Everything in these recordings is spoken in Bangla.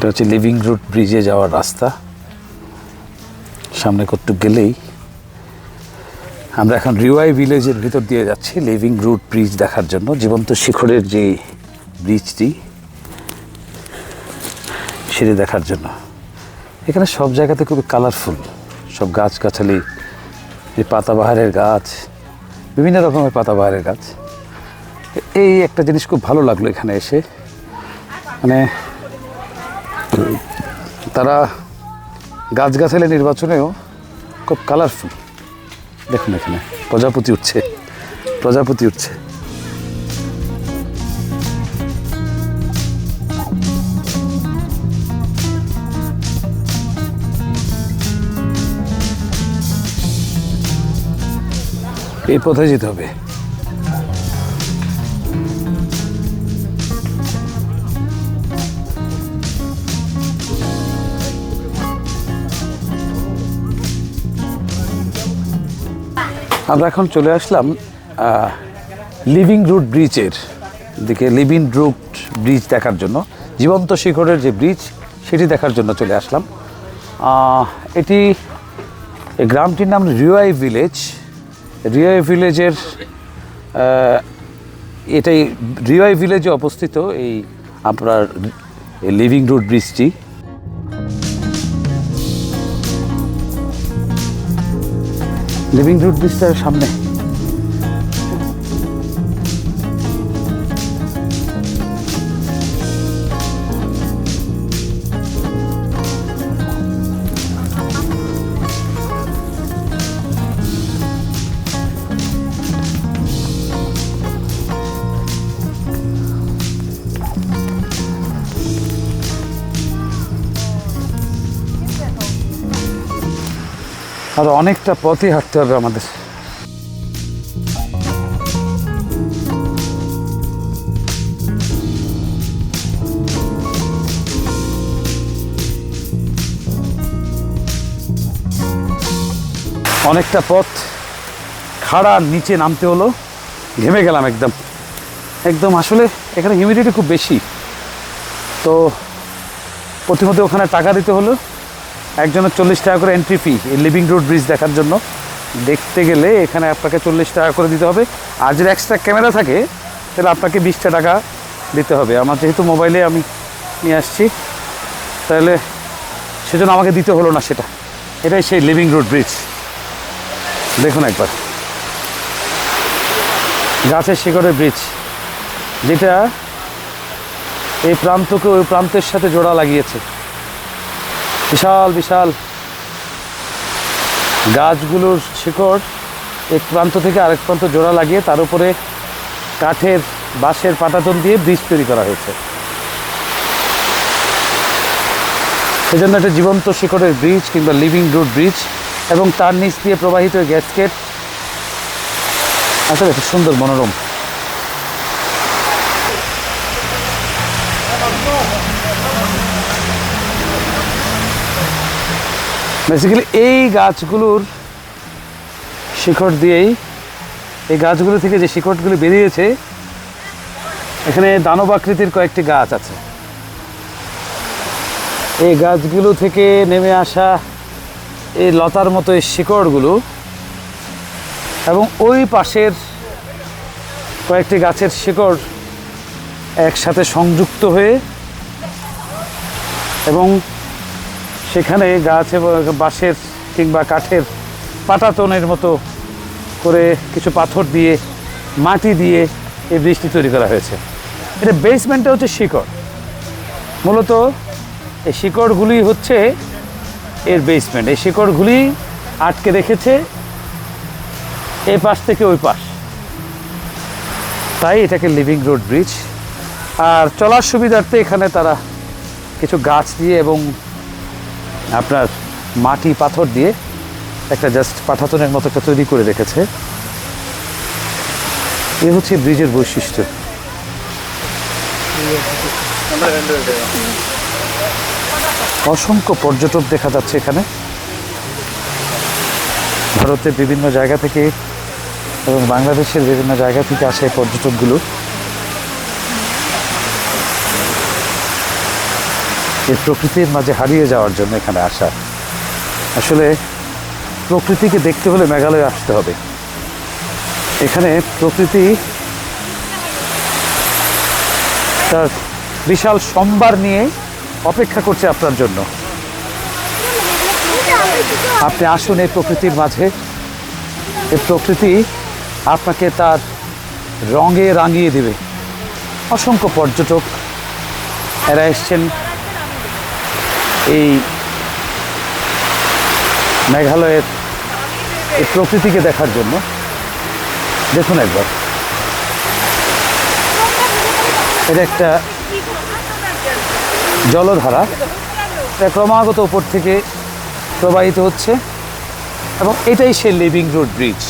এটা হচ্ছে লিভিং রুট ব্রিজে যাওয়ার রাস্তা। সামনে কতটুক গেলেই আমরা এখন রিওয়াই ভিলেজের ভিতর দিয়ে যাচ্ছি লিভিং রুট ব্রিজ দেখার জন্য। জীবন্ত শিখরের যে ব্রিজটি সেটি দেখার জন্য। এখানে সব জায়গাতে খুবই কালারফুল সব গাছগাছালি, এই পাতাবাহারের গাছ, বিভিন্ন রকমের পাতাবাহারের গাছ। এই একটা জিনিস খুব ভালো লাগল এখানে এসে। মানে তারা গাছগাছালি নির্বাচনেও খুব কালারফুল দেখুন এখানে, প্রজাপতি উঠছে প্রজাপতি উঠছে। এই পথে যেতে হবে। আমরা এখন চলে আসলাম লিভিং রুট ব্রিজের দিকে লিভিং রুট ব্রিজ দেখার জন্য। জীবন্ত শিখরের যে ব্রিজ সেটি দেখার জন্য চলে আসলাম। এটি গ্রামটির নাম রিওয়াই ভিলেজ রিওয়াই ভিলেজের এটাই রিওয়াই ভিলেজে অবস্থিত এই আপনার লিভিং রুট ব্রিজটি লিভিং রুট ব্রিজটার সামনে। আর অনেকটা পথই হাঁটতে হবে আমাদের। অনেকটা পথ খাড়া নিচে নামতে হলো, ঘেমে গেলাম একদম। একদম আসলে এখানে হিউমিডিটি খুব বেশি। তো প্রতিমধ্যে ওখানে টাকা দিতে হলো। একজনের চল্লিশ টাকা করে এন্ট্রি ফি এই লিভিং রোড ব্রিজ দেখার জন্য। দেখতে গেলে এখানে আপনাকে চল্লিশ টাকা করে দিতে হবে। আর যদি এক্সট্রা ক্যামেরা থাকে, তাহলে আপনাকে বিশটা টাকা দিতে হবে। আমার যেহেতু মোবাইলে আমি নিয়ে আসছি, তাহলে সেজন্য আমাকে দিতে হলো না সেটা। এটাই সেই লিভিং রোড ব্রিজ দেখুন একবার। গাছের শিকড়ের ব্রিজ যেটা এই প্রান্তকে ওই প্রান্তের সাথে জোড়া লাগিয়েছে। বিশাল বিশাল গাছগুলোর শিকড় এক প্রান্ত থেকে আরেক প্রান্ত জোড়া লাগিয়ে তার উপরে কাঠের বাঁশের পাটাতন দিয়ে ব্রিজ তৈরি করা হয়েছে। সেজন্য একটা জীবন্ত শিকড়ের ব্রিজ কিংবা লিভিং রুট ব্রিজ এবং তার নিচ দিয়ে প্রবাহিত গ্যাসকেট। আসলে সুন্দর মনোরম। বেসিক্যালি এই গাছগুলোর শিকড় দিয়েই, এই গাছগুলো থেকে যে শিকড়গুলি বেরিয়েছে, এখানে দানব আকৃতির কয়েকটি গাছ আছে। এই গাছগুলো থেকে নেমে আসা এই লতার মতো এই শিকড়গুলো এবং ওই পাশের কয়েকটি গাছের শিকড় একসাথে সংযুক্ত হয়ে এবং সেখানে গাছ এবং বাঁশের কিংবা কাঠের পাটাতনের মতো করে কিছু পাথর দিয়ে, মাটি দিয়ে এই বৃষ্টি তৈরি করা হয়েছে। এটা বেসমেন্টটা হচ্ছে শিকড়। মূলত এই শিকড়গুলি হচ্ছে এর বেসমেন্ট এই শিকড়গুলি আটকে রেখেছে এই পাশ থেকে ওই পাশ। তাই এটাকে লিভিং রোড ব্রিজ আর চলার সুবিধার্থে এখানে তারা কিছু গাছ দিয়ে এবং আপনার মাটি পাথর দিয়ে একটা জাস্ট পাঠাতনের মতো একটা তৈরি করে রেখেছে। এ হচ্ছে ব্রিজের বৈশিষ্ট্য। অসংখ্য পর্যটক দেখা যাচ্ছে এখানে। ভারতের বিভিন্ন জায়গা থেকে এবং বাংলাদেশের বিভিন্ন জায়গা থেকে আসে পর্যটকগুলো। এই প্রকৃতির মাঝে হারিয়ে যাওয়ার জন্য এখানে আসা। আসলে প্রকৃতিকে দেখতে হলে মেঘালয়ে আসতে হবে। এখানে প্রকৃতি তার বিশাল সম্বার নিয়ে অপেক্ষা করছে আপনার জন্য। আপনি আসুন এই প্রকৃতির মাঝে। এই প্রকৃতি আপনাকে তার রঙে রাঙিয়ে দেবে। অসংখ্য পর্যটক এরা এসছেন এই মেঘালয়ের এই প্রকৃতিকে দেখার জন্য। দেখুন একবার। এটা একটা জলধারা। এটা ক্রমাগত উপর থেকে প্রবাহিত হচ্ছে এবং এটাই সেই লিভিং রোড ব্রিজ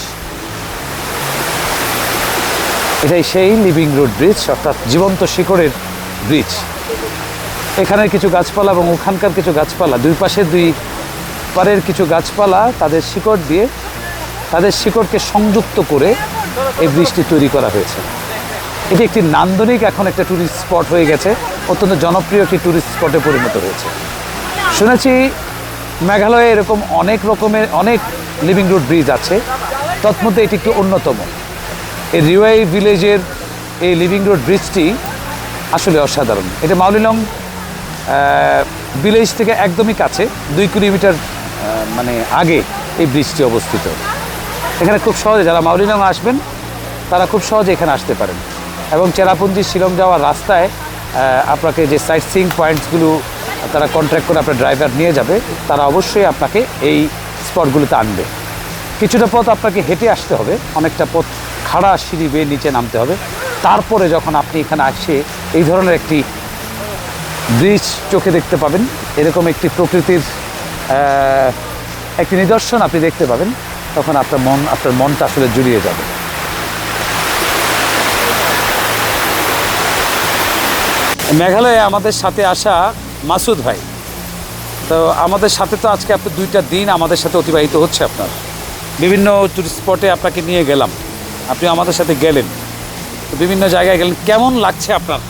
এটাই সেই লিভিং রোড ব্রিজ অর্থাৎ জীবন্ত শিকড়ের ব্রিজ এখানের কিছু গাছপালা এবং ওখানকার কিছু গাছপালা, দুই পাশে দুই পারের কিছু গাছপালা তাদের শিকড় দিয়ে, তাদের শিকড়কে সংযুক্ত করে এই ব্রিজটি তৈরি করা হয়েছে। এটি একটি নান্দনিক এখন একটা ট্যুরিস্ট স্পট হয়ে গেছে, অত্যন্ত জনপ্রিয় একটি ট্যুরিস্ট স্পটে পরিণত হয়েছে। শুনেছি মেঘালয়ে এরকম অনেক রকমের, অনেক লিভিং রুট ব্রিজ আছে, তৎমধ্যে এটি একটি অন্যতম। এই রিওয়াই ভিলেজের এই লিভিং রোড ব্রিজটি আসলে অসাধারণ। এটা মাউলিলং ভিলেজ থেকে একদমই কাছে, দুই কিলোমিটার মানে আগে এই ব্রিজটি অবস্থিত। এখানে খুব সহজে যারা মাউলিলং আসবেন, তারা খুব সহজে এখানে আসতে পারেন। এবং চেরাপুঞ্জি শিলং যাওয়ার রাস্তায় আপনাকে যে সাইট সিং পয়েন্টসগুলো তারা কন্ট্রাক্ট করে আপনার ড্রাইভার নিয়ে যাবে, তারা অবশ্যই আপনাকে এই স্পটগুলোতে আনবে। কিছুটা পথ আপনাকে হেঁটে আসতে হবে, অনেকটা পথ খাড়া সিঁড়ি বেয়ে নিচে নামতে হবে। তারপরে যখন আপনি এখানে আসে, এই ধরনের একটি ব্রিজ চোখে দেখতে পাবেন। এরকম একটি প্রকৃতির একটি নিদর্শন আপনি দেখতে পাবেন। তখন আপনার মন, আপনার মনটা আসলে জুড়িয়ে যাবে। মেঘালয়ে আমাদের সাথে আসা মাসুদ ভাই। তো আমাদের সাথে তো আজকে আপনার দুইটা দিন আমাদের সাথে অতিবাহিত হচ্ছে আপনার। বিভিন্ন টুরিস্ট স্পটে আপনাকে নিয়ে গেলাম। আপনি আমাদের সাথে গেলেন। বিভিন্ন জায়গায় গেলেন। কেমন লাগছে আপনার?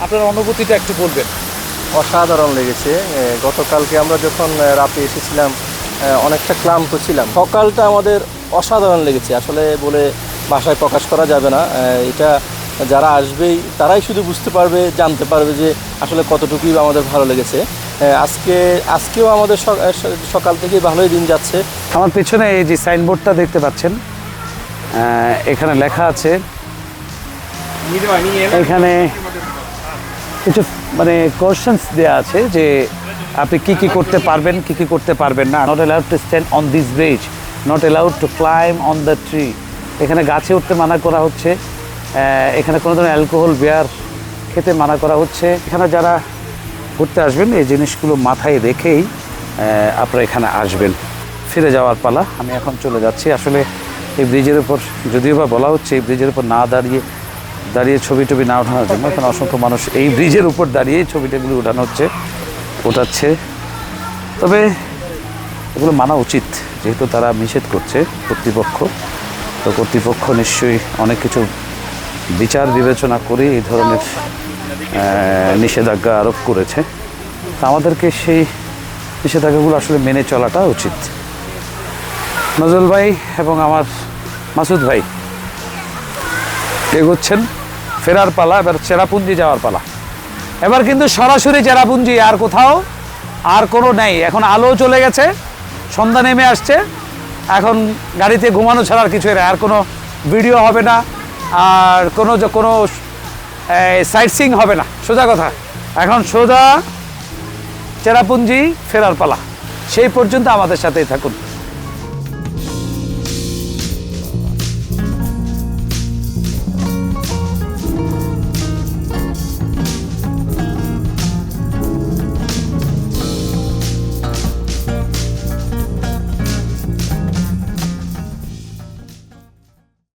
আপনার অনুভূতিটা একটু বলবেন। অসাধারণ লেগেছে। গতকালকে আমরা যখন রাতে এসেছিলাম অনেকটা ক্লান্ত ছিলাম। সকালটা আমাদের অসাধারণ লেগেছে। আসলে বলে ভাষায় প্রকাশ করা যাবে না। এটা যারা আসবেই তারাই শুধু বুঝতে পারবে জানতে পারবে যে আসলে কতটুকুই আমাদের ভালো লেগেছে। আজকে আজকেও আমাদের সকাল থেকেই ভালোই দিন যাচ্ছে। আমার পেছনে এই যে সাইনবোর্ডটা দেখতে পাচ্ছেন এখানে লেখা আছে এখানে কিছু মানে কোশ্চেন্স দেওয়া আছে যে আপনি কি কি করতে পারবেন, কি কি করতে পারবেন না। Not allowed to stand on this bridge not allowed to climb on the tree এখানে গাছে উঠতে মানা করা হচ্ছে। এখানে কোনো ধরনের অ্যালকোহল বিয়ার খেতে মানা করা হচ্ছে। এখানে যারা ঘুরতে আসবেন, এই জিনিসগুলো মাথায় রেখেই আপনারা এখানে আসবেন। ফিরে যাওয়ার পালা। আমি এখন চলে যাচ্ছি। আসলে এই ব্রিজের উপর, যদিও বা বলা হচ্ছে এই ব্রিজের উপর না দাঁড়িয়ে দাঁড়িয়ে ছবি টবি না ওঠানোর জন্য এখন অসংখ্য মানুষ এই ব্রিজের উপর দাঁড়িয়ে ছবি টবিগুলো ওঠানো হচ্ছে, ওঠাচ্ছে। তবে এগুলো মানা উচিত, যেহেতু তারা নিষেধ করছে কর্তৃপক্ষ। তো কর্তৃপক্ষ নিশ্চয়ই অনেক কিছু বিচার বিবেচনা করে এই ধরনের নিষেধাজ্ঞা আরোপ করেছে। তা আমাদেরকে সেই নিষেধাজ্ঞাগুলো আসলে মেনে চলাটা উচিত। নজরুল ভাই এবং আমার মাসুদ ভাই এগোচ্ছেন, ফেরার পালা, এবার চেরাপুঞ্জি যাওয়ার পালা। এবার কিন্তু সরাসরি চেরাপুঞ্জি, আর কোথাও আর কোনো নেই। এখন আলো চলে গেছে, সন্ধ্যা নেমে আসছে। এখন গাড়িতে ঘুমানো ছাড়া আর কিছু নেই। আর কোনো ভিডিও হবে না, আর কোনো কোনো সাইট সিং হবে না। সোজা কথা। এখন সোজা চেরাপুঞ্জি, ফেরার পালা। সেই পর্যন্ত আমাদের সাথেই থাকুন।